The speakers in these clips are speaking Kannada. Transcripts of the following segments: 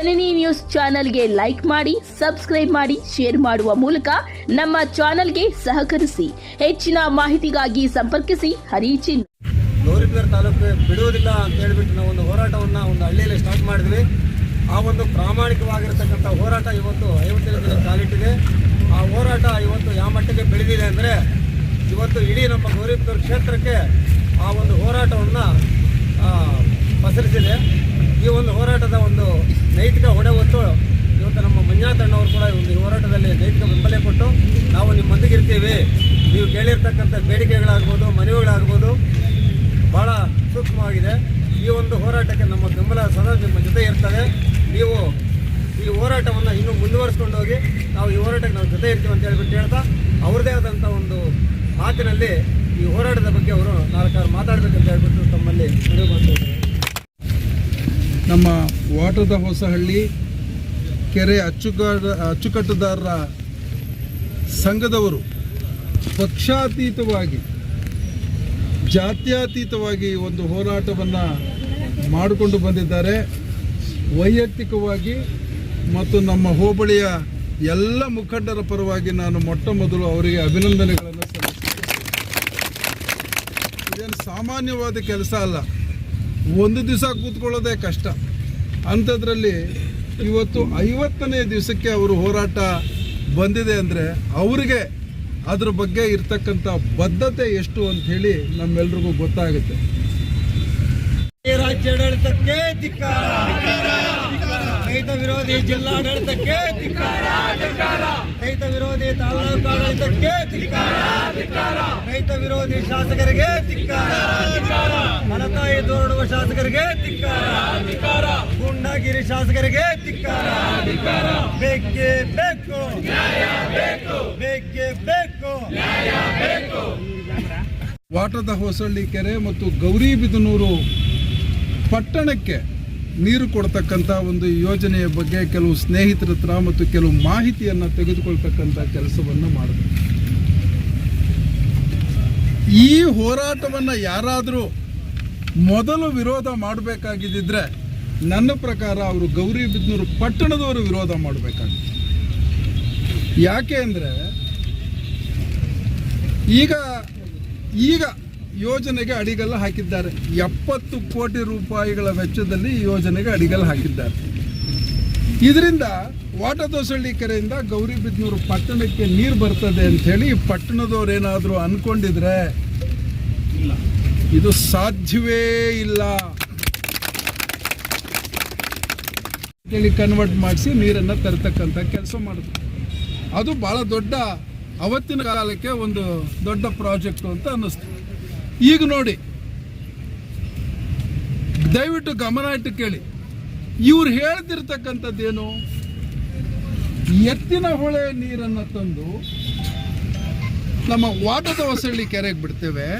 ಜನನಿ ನ್ಯೂಸ್ ಚಾನೆಲ್ಗೆ ಲೈಕ್ ಮಾಡಿ, ಸಬ್ಸ್ಕ್ರೈಬ್ ಮಾಡಿ, ಶೇರ್ ಮಾಡುವ ಮೂಲಕ ನಮ್ಮ ಚಾನೆಲ್ಗೆ ಸಹಕರಿಸಿ. ಹೆಚ್ಚಿನ ಮಾಹಿತಿಗಾಗಿ ಸಂಪರ್ಕಿಸಿ ಹರಿಚಿನ್. ಗೌರಿಪೇರ್ ತಾಲೂಕು ಬಿಡುವುದಿಲ್ಲ ಅಂತ ಹೇಳ್ಬಿಟ್ಟು ನಾವು ಒಂದು ಹೋರಾಟವನ್ನು ಒಂದು ಹಳ್ಳಿಯಲ್ಲಿ ಸ್ಟಾರ್ಟ್ ಮಾಡಿದ್ವಿ. ಆ ಒಂದು ಪ್ರಾಮಾಣಿಕವಾಗಿರತಕ್ಕಂಥ ಹೋರಾಟ ಇವತ್ತು ಐವತ್ತೈದು ದಿನ ಕಾಲಿಟ್ಟಿದೆ. ಆ ಹೋರಾಟ ಇವತ್ತು ಯಾವ ಮಟ್ಟಿಗೆ ಬೆಳೆದಿದೆ ಅಂದರೆ ಇವತ್ತು ಇಡೀ ನಮ್ಮ ಗೌರಿಪೇರ್ ಕ್ಷೇತ್ರಕ್ಕೆ ಆ ಒಂದು ಹೋರಾಟವನ್ನು ಪಸರಿಸಿದೆ. ಈ ಒಂದು ಹೋರಾಟದ ಒಂದು ನೈತಿಕ ಹೊಡೆ ಹೊತ್ತು ಇವತ್ತು ನಮ್ಮ ಮಂಜುನಾಥಣ್ಣವರು ಕೂಡ ಒಂದು ಹೋರಾಟದಲ್ಲಿ ನೈತಿಕ ಬೆಂಬಲ ಕೊಟ್ಟು ನಾವು ನಿಮ್ಮೊಂದಿಗೆ ಮಂದಿಗಿರ್ತೀವಿ ನೀವು ಕೇಳಿರ್ತಕ್ಕಂಥ ಬೇಡಿಕೆಗಳಾಗ್ಬೋದು, ಮನವಿಗಳಾಗ್ಬೋದು ಭಾಳ ಸೂಕ್ಷ್ಮವಾಗಿದೆ. ಈ ಒಂದು ಹೋರಾಟಕ್ಕೆ ನಮ್ಮ ಬೆಂಬಲ ಸದಾ ನಿಮ್ಮ ಜೊತೆ ಇರ್ತದೆ. ನೀವು ಈ ಹೋರಾಟವನ್ನು ಇನ್ನೂ ಮುಂದುವರಿಸ್ಕೊಂಡು ಹೋಗಿ ನಾವು ಈ ಹೋರಾಟಕ್ಕೆ ನಾವು ಜೊತೆ ಇರ್ತೀವಿ ಅಂತ ಹೇಳ್ಬಿಟ್ಟು ಹೇಳ್ತಾ, ಅವ್ರದ್ದೇ ಆದಂಥ ಒಂದು ಮಾತಿನಲ್ಲಿ ಈ ಹೋರಾಟದ ಬಗ್ಗೆ ಅವರು ನಾಲ್ಕಾರು ಮಾತಾಡಬೇಕಂತ ಹೇಳ್ಬಿಟ್ಟು ತಮ್ಮಲ್ಲಿ ಮನವಿ ಮಾಡ್ತಾ ನಮ್ಮ ವಾಟದ ಹೊಸಹಳ್ಳಿ ಕೆರೆ ಅಚ್ಚುಗಾಡ, ಅಚ್ಚುಕಟ್ಟುದಾರರ ಸಂಘದವರು ಪಕ್ಷಾತೀತವಾಗಿ, ಜಾತ್ಯಾತೀತವಾಗಿ ಒಂದು ಹೋರಾಟವನ್ನು ಮಾಡಿಕೊಂಡು ಬಂದಿದ್ದಾರೆ. ವೈಯಕ್ತಿಕವಾಗಿ ಮತ್ತು ನಮ್ಮ ಹೋಬಳಿಯ ಎಲ್ಲ ಮುಖಂಡರ ಪರವಾಗಿ ನಾನು ಮೊಟ್ಟ ಮೊದಲು ಅವರಿಗೆ ಅಭಿನಂದನೆಗಳನ್ನು ಸಲ್ಲಿಸ್ತೇನೆ ಇದೇನು ಸಾಮಾನ್ಯವಾದ ಕೆಲಸ ಅಲ್ಲ. ಒಂದು ದಿವಸ ಕೂತ್ಕೊಳ್ಳೋದೇ ಕಷ್ಟ. ಅಂಥದ್ರಲ್ಲಿ ಇವತ್ತು ಐವತ್ತನೇ ದಿವಸಕ್ಕೆ ಅವರು ಹೋರಾಟ ಬಂದಿದೆ ಅಂದರೆ ಅವರಿಗೆ ಅದ್ರ ಬಗ್ಗೆ ಇರ್ತಕ್ಕಂಥ ಬದ್ಧತೆ ಎಷ್ಟು ಅಂತ ಹೇಳಿ ನಮ್ಮೆಲ್ರಿಗೂ ಗೊತ್ತಾಗುತ್ತೆ. ರಾಜ್ಯಾಡಳಿತಕ್ಕೆ ರೈತ ವಿರೋಧಿ ಜಿಲ್ಲಾಡಳಿತಕ್ಕೆ ರೈತ ವಿರೋಧಿ ತಾಲೂಕು ಆಡಳಿತಕ್ಕೆ ರೈತ ವಿರೋಧಿ ಶಾಸಕರಿಗೆ ಮನತಾಯಿ ಮನತಾಯಿ ಶಾಸಕರಿಗೆ ಧಿಕ್ಕಾರ. ಗುಂಡಾಗಿರಿ ಶಾಸಕರಿಗೆ ಧಿಕ್ಕಾರ. ಬೇಕೆ ಬೇಕು. ಬೇಕೇ. ಬೇಕು ವಾಟದ ಹೊಸಳ್ಳಿ ಕೆರೆ ಮತ್ತು ಗೌರಿಬಿದನೂರು ಪಟ್ಟಣಕ್ಕೆ ನೀರು ಕೊಡ್ತಕ್ಕಂಥ ಒಂದು ಯೋಜನೆಯ ಬಗ್ಗೆ ಕೆಲವು ಸ್ನೇಹಿತರ ಹತ್ರ ಮತ್ತು ಕೆಲವು ಮಾಹಿತಿಯನ್ನು ತೆಗೆದುಕೊಳ್ತಕ್ಕಂಥ ಕೆಲಸವನ್ನು ಮಾಡಬೇಕು. ಈ ಹೋರಾಟವನ್ನು ಯಾರಾದರೂ ಮೊದಲು ವಿರೋಧ ಮಾಡಬೇಕಾಗಿದ್ದರೆ ನನ್ನ ಪ್ರಕಾರ ಅವರು ಗೌರಿಬಿದನೂರು ಪಟ್ಟಣದವರು ವಿರೋಧ ಮಾಡಬೇಕಾಗಿತ್ತು. ಯಾಕೆ ಅಂದರೆ ಈಗ ಈಗ ಯೋಜನೆಗೆ ಅಡಿಗಲ್ಲ ಹಾಕಿದ್ದಾರೆ. ಎಪ್ಪತ್ತು ಕೋಟಿ ರೂಪಾಯಿಗಳ ವೆಚ್ಚದಲ್ಲಿ ಯೋಜನೆಗೆ ಅಡಿಗಲ್ಲ ಹಾಕಿದ್ದಾರೆ. ಇದರಿಂದ ವಾಟದೋಸಳ್ಳಿ ಕೆರೆಯಿಂದ ಗೌರಿಬಿದನೂರು ಪಟ್ಟಣಕ್ಕೆ ನೀರು ಬರ್ತದೆ ಅಂಥೇಳಿ ಪಟ್ಟಣದವ್ರು ಏನಾದರೂ ಅನ್ಕೊಂಡಿದ್ರೆ ಇದು ಸಾಧ್ಯವೇ ಇಲ್ಲ. ಕೇಳಿ ಕನ್ವರ್ಟ್ ಮಾಡಿಸಿ ನೀರನ್ನು ತರ್ತಕ್ಕಂಥ ಕೆಲಸ ಮಾಡಿದ್ರು ಅದು ಭಾಳ ದೊಡ್ಡ ಅವತ್ತಿನ ಕಾಲಕ್ಕೆ ಒಂದು ದೊಡ್ಡ ಪ್ರಾಜೆಕ್ಟ್ ಅಂತ ಅನ್ನಿಸ್ತು. ಈಗ ನೋಡಿ, ದಯವಿಟ್ಟು ಗಮನ ಇಟ್ಟು ಕೇಳಿ. ಇವ್ರು ಹೇಳ್ತಿರ್ತಕ್ಕಂಥದ್ದೇನು? ಎತ್ತಿನ ಹೊಳೆ ನೀರನ್ನು ತಂದು ನಮ್ಮ ವಾಟದ ಹೊಸಳ್ಳಿ ಕೆರೆಗೆ ಬಿಡ್ತೇವೆ.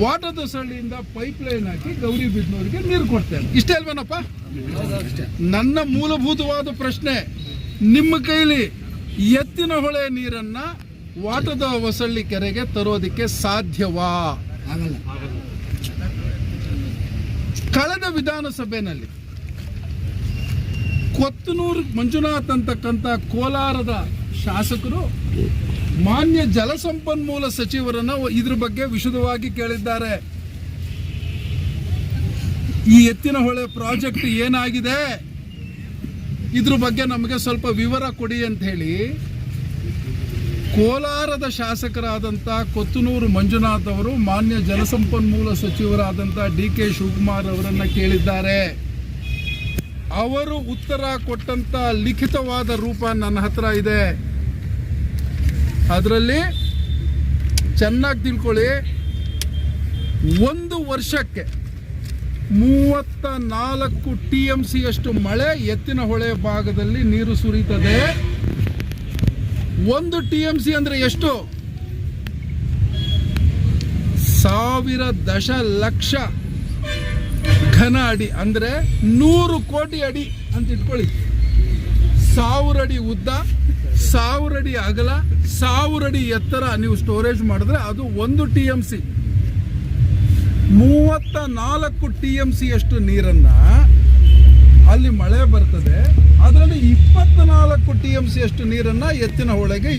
ವಾಟದ ಹೊಸಳ್ಳಿಯಿಂದ ಪೈಪ್ ಲೈನ್ ಹಾಕಿ ಗೌರಿ ಬಿಡ್ನೋರಿಗೆ ನೀರು ಕೊಡ್ತೇನೆ. ಇಷ್ಟೇ ಅಲ್ವೇನಪ್ಪ? ನನ್ನ ಮೂಲಭೂತವಾದ ಪ್ರಶ್ನೆ ನಿಮ್ಮ ಕೈಲಿ ಎತ್ತಿನ ಹೊಳೆ ನೀರನ್ನ ವಾಟದ ಹೊಸಳ್ಳಿ ಕೆರೆಗೆ ತರೋದಕ್ಕೆ ಸಾಧ್ಯವಾ? ಕಳೆದ ವಿಧಾನಸಭೆಯಲ್ಲಿ ಕೊತ್ತನೂರು ಮಂಜುನಾಥ್ ಅಂತಕ್ಕಂಥ ಕೋಲಾರದ ಶಾಸಕರು ಮಾನ್ಯ ಜಲಸಂಪನ್ಮೂಲ ಸಚಿವರನ್ನ ಇದ್ರ ಬಗ್ಗೆ ವಿಶದವಾಗಿ ಕೇಳಿದ್ದಾರೆ. ಈ ಎತ್ತಿನ ಹೊಳೆ ಪ್ರಾಜೆಕ್ಟ್ ಏನಾಗಿದೆ? ಇದ್ರ ಬಗ್ಗೆ ನಮಗೆ ಸ್ವಲ್ಪ ವಿವರ ಕೊಡಿ ಅಂತ ಹೇಳಿ. ಕೋಲಾರದ ಶಾಸಕರಾದಂಥ ಕೊತ್ತನೂರು ಮಂಜುನಾಥ್ ಅವರು ಮಾನ್ಯ ಜಲಸಂಪನ್ಮೂಲ ಸಚಿವರಾದಂಥ ಡಿ ಕೆ ಶಿವಕುಮಾರ್ ಅವರನ್ನ ಕೇಳಿದ್ದಾರೆ. ಅವರು ಉತ್ತರ ಕೊಟ್ಟಂತ ಲಿಖಿತವಾದ ರೂಪ ನನ್ನ ಹತ್ರ ಇದೆ. ಅದರಲ್ಲಿ ಚೆನ್ನಾಗಿ ತಿಳ್ಕೊಳ್ಳಿ. ಒಂದು ವರ್ಷಕ್ಕೆ ಮೂವತ್ತ ನಾಲ್ಕು ಟಿ ಎಂ ಸಿ ಅಷ್ಟು ಮಳೆ ಎತ್ತಿನ ಹೊಳೆ ಭಾಗದಲ್ಲಿ ನೀರು ಸುರಿತದೆ. ಒಂದು ಟಿ ಎಂ ಸಿ ಅಂದ್ರೆ ಎಷ್ಟು? ಸಾವಿರ ದಶಲಕ್ಷ ಘನ ಅಡಿ, ಅಂದ್ರೆ ನೂರು ಕೋಟಿ ಅಡಿ ಅಂತ ಇಟ್ಕೊಳ್ಳಿ. ಸಾವಿರ ಅಡಿ ಉದ್ದ ಸಾವಿರ ಅಡಿ ಅಗಲ, ಸಾವಿರ ಅಡಿ ಎತ್ತರ ನೀವು ಸ್ಟೋರೇಜ್ ಮಾಡಿದ್ರೆ ಅದು ಒಂದು ಟಿ ಎಂ ಸಿ ಮೂವತ್ತ ನಾಲ್ಕು ಟಿ ಎಂ ಸಿ ಅಷ್ಟು ನೀರನ್ನ ಅಲ್ಲಿ ಮಳೆ ಬರ್ತದೆ. ಅದರಲ್ಲಿ ಇಪ್ಪತ್ನಾಲ್ಕು ಟಿ ಎಂ ಸಿ ಅಷ್ಟು ನೀರನ್ನ ಎತ್ತಿನ ಹೊಳೆಗೆ